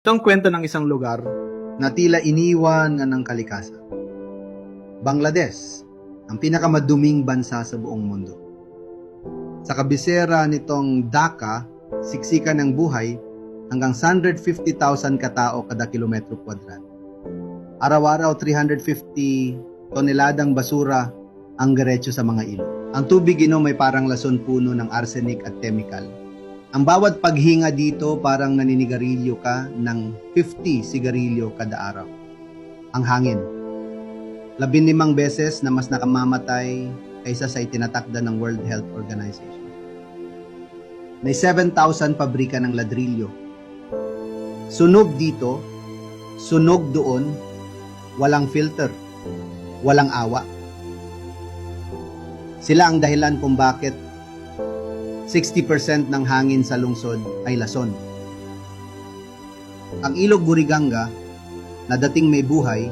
Ito ang kwento ng isang lugar na tila iniwan nga ng kalikasan. Bangladesh, ang pinakamaduming bansa sa buong mundo. Sa kabisera nitong Dhaka, siksikan ng buhay hanggang 150,000 katao kada kilometro kwadrat. Araw-araw 350 toneladang basura ang diretso sa mga ilog. Ang tubig inom ay parang lason puno ng arsenic at chemical. Ang bawat paghinga dito parang naninigarilyo ka ng 50 sigarilyo kada araw. Ang hangin. Labinlimang beses na mas nakamamatay kaysa sa itinatakda ng World Health Organization. May 7,000 pabrika ng ladrilyo. Sunog dito, sunog doon, walang filter, walang awa. Sila ang dahilan kung bakit 60% ng hangin sa lungsod ay lason. Ang ilog Buriganga na dating may buhay,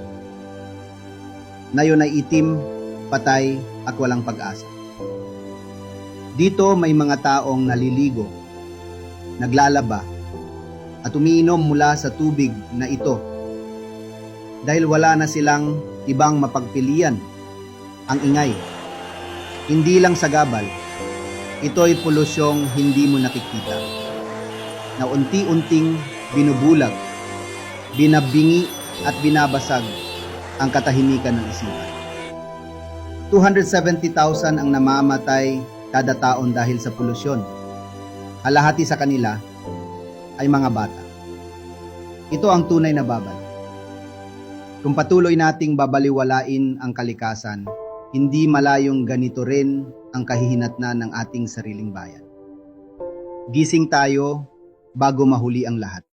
na yun ay itim, patay at walang pag-asa. Dito may mga taong naliligo, naglalaba, at umiinom mula sa tubig na ito dahil wala na silang ibang mapagpilian. Ang ingay, hindi lang sa gabal, ito ay polusyong hindi mo nakikita na unti-unting binubulag, binabingi at binabasag ang katahimikan ng isipan. 270,000 ang namamatay kada taon dahil sa polusyon. Kalahati sa kanila ay mga bata. Ito ang tunay na babal. Kung patuloy nating babaliwalain ang kalikasan, hindi malayong ganito rin ang kahihinatnan ng ating sariling bayan. Gising tayo bago mahuli ang lahat.